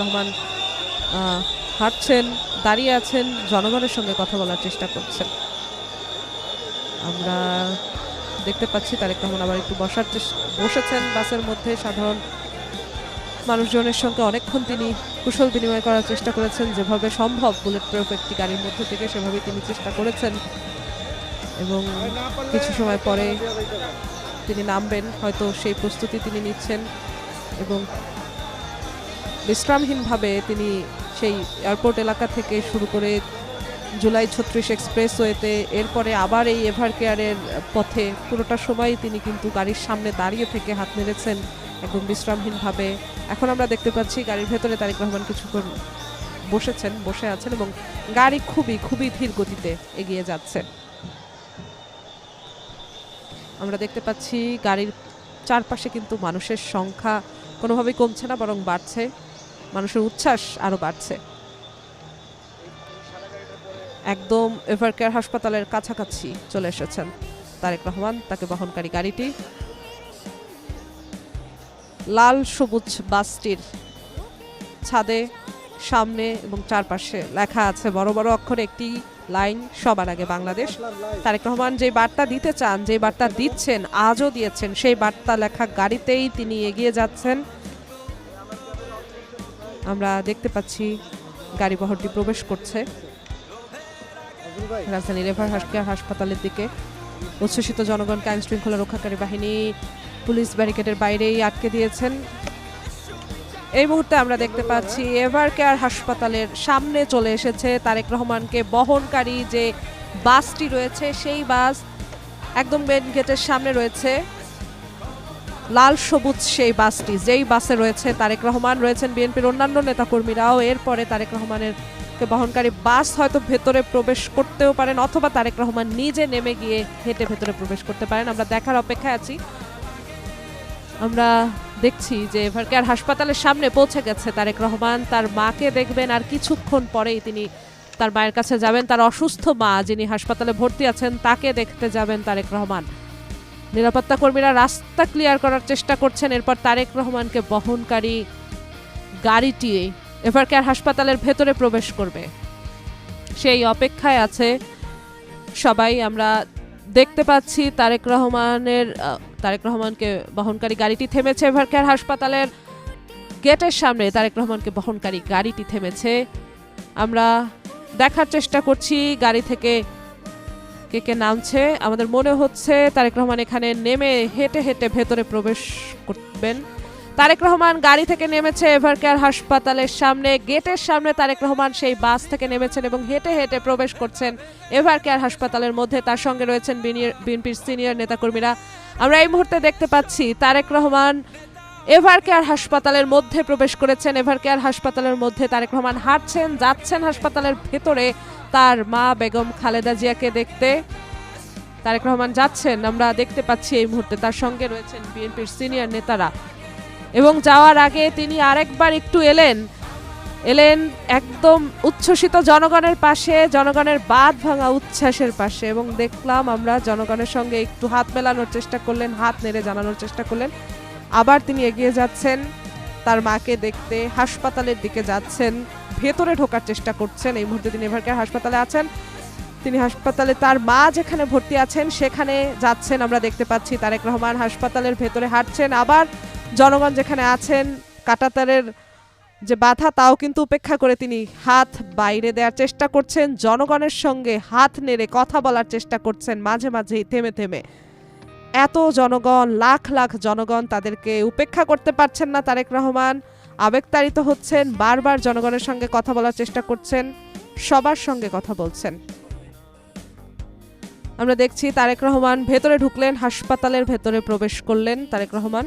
রহমান হাঁটছেন, দাঁড়িয়ে আছেন, জনগণের সঙ্গে কথা বলার চেষ্টা করছেন। আমরা দেখতে পাচ্ছি তারেক রহমান আবার একটু বসার বসেছেন বাসের মধ্যে। সাধারণ মানুষজনের সঙ্গে অনেকক্ষণ তিনি কুশল বিনিময় করার চেষ্টা করেছেন। যেভাবে সম্ভব বুলেট প্রুফ একটি গাড়ির মধ্যে থেকে সেভাবে তিনি চেষ্টা করেছেন। এবং কিছু সময় পরে তিনি নামবেন। হয়তো সেই প্রস্তুতি তিনি নিচ্ছেন এবং বিশ্রামহীনভাবে তিনি সেই এয়ারপোর্ট এলাকা থেকে শুরু করে জুলাই ছত্রিশ এক্সপ্রেসওয়েতে, এরপরে আবার এই এভার কেয়ারের পথে পুরোটা সময় তিনি কিন্তু গাড়ির সামনে দাঁড়িয়ে থেকে হাত নেড়েছেন একদম বিশ্রামহীনভাবে। এখন আমরা দেখতে পাচ্ছি গাড়ির ভেতরে তারেক রহমান কিছুক্ষণ বসেছেন, বসে আছেন এবং গাড়ি খুবই খুবই ধীর গতিতে এগিয়ে যাচ্ছে। আমরা দেখতে পাচ্ছি গাড়ির চারপাশে কিন্তু মানুষের সংখ্যা কোনোভাবেই কমছে না, বরং বাড়ছে। মানুষের উচ্ছ্বাস আরও বাড়ছে। একদম এভারকেয়ার হাসপাতালের কাছাকাছি চলে এসেছেন তারেক রহমান। তাকে বহনকারী গাড়িটি লাল সবুজ বাসটির ছাদে, সামনে এবং চারপাশে লেখা আছে বড় বড় অক্ষরে একটি লাইন, সবার আগে বাংলাদেশ। তারেক রহমান যে বার্তা দিতে চান, যে বার্তা দিচ্ছেন, আজও দিয়েছেন, সেই বার্তা লেখা গাড়িতেই তিনি এগিয়ে যাচ্ছেন। আমরা দেখতে পাচ্ছি বহরটি প্রবেশ করছে। রাজধানী এভার হাসকেয়ার হাসপাতালের দিকে। উচ্ছ্বসিত জনগণকে আইন শৃঙ্খলা রক্ষাকারী বাহিনী পুলিশ ব্যারিকেডের বাইরেই আটকে দিয়েছেন। এই মুহূর্তে আমরা দেখতে পাচ্ছি এভার কেয়ার হাসপাতালের সামনে চলে এসেছে তারেক রহমানকে বহনকারী যে বাসটি রয়েছে, সেই বাস একদম মেন গেটের সামনে রয়েছে। লাল সবুজ সেই বাসটি। যেই বাসে রয়েছে তারেক রহমান, রয়েছেন বিএনপির অন্যান্য নেতাকর্মীরাও। এরপরে তারেক রহমানের বহনকারী বাস হয়তো ভেতরে প্রবেশ করতেও পারেন, অথবা তারেক রহমান নিজে নেমে গিয়ে হেঁটে ভেতরে প্রবেশ করতে পারেন। আমরা দেখার অপেক্ষায় আছি। আমরা দেখছি যে এভারকেয়ার হাসপাতালের সামনে পৌঁছে গেছে তারেক রহমান। তার মাকে দেখবেন আর কিছুক্ষণ পরেই তিনি তার মায়ের কাছে যাবেন। তার অসুস্থ মা যিনি হাসপাতালে ভর্তি আছেন, তাকে দেখতে যাবেন তারেক রহমান। নিরাপত্তা কর্মীরা রাস্তা ক্লিয়ার করার চেষ্টা করছেন। এরপর তারেক রহমানকে বহনকারী গাড়িটি এভারকেয়ার হাসপাতালের ভেতরে প্রবেশ করবে। সেই অপেক্ষায় আছে সবাই। আমরা দেখতে পাচ্ছি তারেক রহমানের তারেক রহমানকে বহনকারী গাড়িটি থেমেছে এভারকেয়ার হাসপাতালের গেটের সামনে। তারেক রহমানকে বহনকারী গাড়িটি থেমেছে। আমরা দেখার চেষ্টা করছি গাড়ি থেকে কে কে নামছে, আমাদের মনে হচ্ছে তারেক রহমান এখানে নেমে হেঁটে হেঁটে ভেতরে প্রবেশ করবেন। তারেক রহমান গাড়ি থেকে নেমেছে এভারকেয়ার হাসপাতালের সামনে, গেটের সামনে তারেক রহমান সেই বাস থেকে নেমেছেন এবং হেঁটে হেঁটে প্রবেশ করছেন এভারকেয়ার হাসপাতালের মধ্যে। তার সঙ্গে রয়েছেন বিএনপির সিনিয়র নেতাকর্মীরা। আমরা এই মুহূর্তে দেখতে পাচ্ছি তারেক রহমান এভার কেয়ার হাসপাতালের মধ্যে প্রবেশ করেছেন। এভার কেয়ার হাসপাতালের মধ্যে তারেক রহমান হাঁটছেন, যাচ্ছেন হাসপাতালের ভেতরে। তার মা বেগম খালেদা জিয়াকে দেখতে। তারেক রহমান যাচ্ছেন, আমরা দেখতে পাচ্ছি এই মুহূর্তে তার সঙ্গে রয়েছেন বিএনপির সিনিয়র নেতারা। এবং যাওয়ার আগে তিনি আরেকবার একটু এলেন। এলেন একদম উচ্ছ্বসিত জনগণের পাশে, জনগণের বাদ ভাঙা উচ্ছ্বাসের পাশে। এবং দেখলাম আমরা জনগণের সঙ্গে একটু হাত মেলানোর চেষ্টা করলেন, হাত নেড়ে জানানোর চেষ্টা করলেন। আবার তিনি এগিয়ে যাচ্ছেন। তার মাকে দেখতে হাসপাতালের দিকে যাচ্ছেন, ভেতরে ঢোকার চেষ্টা করছেন। এই মুহূর্তে তিনি এভারকেয়ার হাসপাতালে আছেন। তিনি হাসপাতালে, তার মা যেখানে ভর্তি আছেন, সেখানে যাচ্ছেন। আমরা দেখতে পাচ্ছি তারেক রহমান হাসপাতালের ভেতরে হাঁটছেন। আবার জনগণ যেখানে আছেন, কাটাতারের যে বাধা, তাও কিন্তু উপেক্ষা করে তিনি হাত বাইরে দেওয়ার চেষ্টা করছেন। জনগণের সঙ্গে হাত নেড়ে কথা বলার চেষ্টা করছেন। মাঝে মাঝেই থেমে থেমে এত জনগণ, লাখ লাখ জনগণ তাদেরকে উপেক্ষা করতে পারছেন না তারেক রহমান। আবেগতাড়িত হচ্ছেন, বারবার জনগণের সঙ্গে কথা বলার চেষ্টা করছেন, সবার সঙ্গে কথা বলছেন। আমরা দেখছি তারেক রহমান ভেতরে ঢুকলেন, হাসপাতালের ভেতরে প্রবেশ করলেন তারেক রহমান।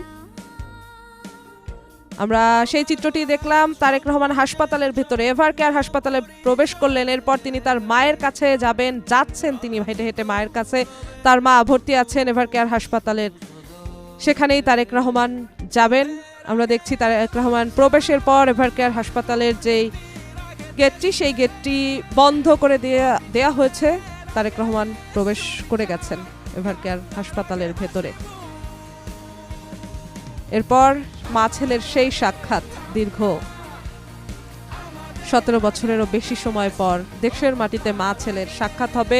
আমরা সেই চিত্রটি দেখলাম তারেক রহমান হাসপাতালের ভেতরে। এভার কেয়ার হাসপাতালে প্রবেশ করলেন, এরপর তিনি তার মায়ের কাছে যাবেন, যাচ্ছেন তিনি হেঁটে হেঁটে মায়ের কাছে। তার মা ভর্তি আছেন এভার কেয়ার হাসপাতালের। সেখানেই তারেক রহমান যাবেন। আমরা দেখছি তারেক রহমান প্রবেশের পর এভার কেয়ার হাসপাতালের যেই গেটটি, সেই গেটটি বন্ধ করে দেয়া দেয়া হয়েছে। তারেক রহমান প্রবেশ করে গেছেন এভার কেয়ার হাসপাতালের ভেতরে। এরপর মা ছেলের সেই সাক্ষাৎ দীর্ঘ। সতেরো বছরেরও বেশি সময় পর দেশের মাটিতে মা ছেলের সাক্ষাৎ হবে।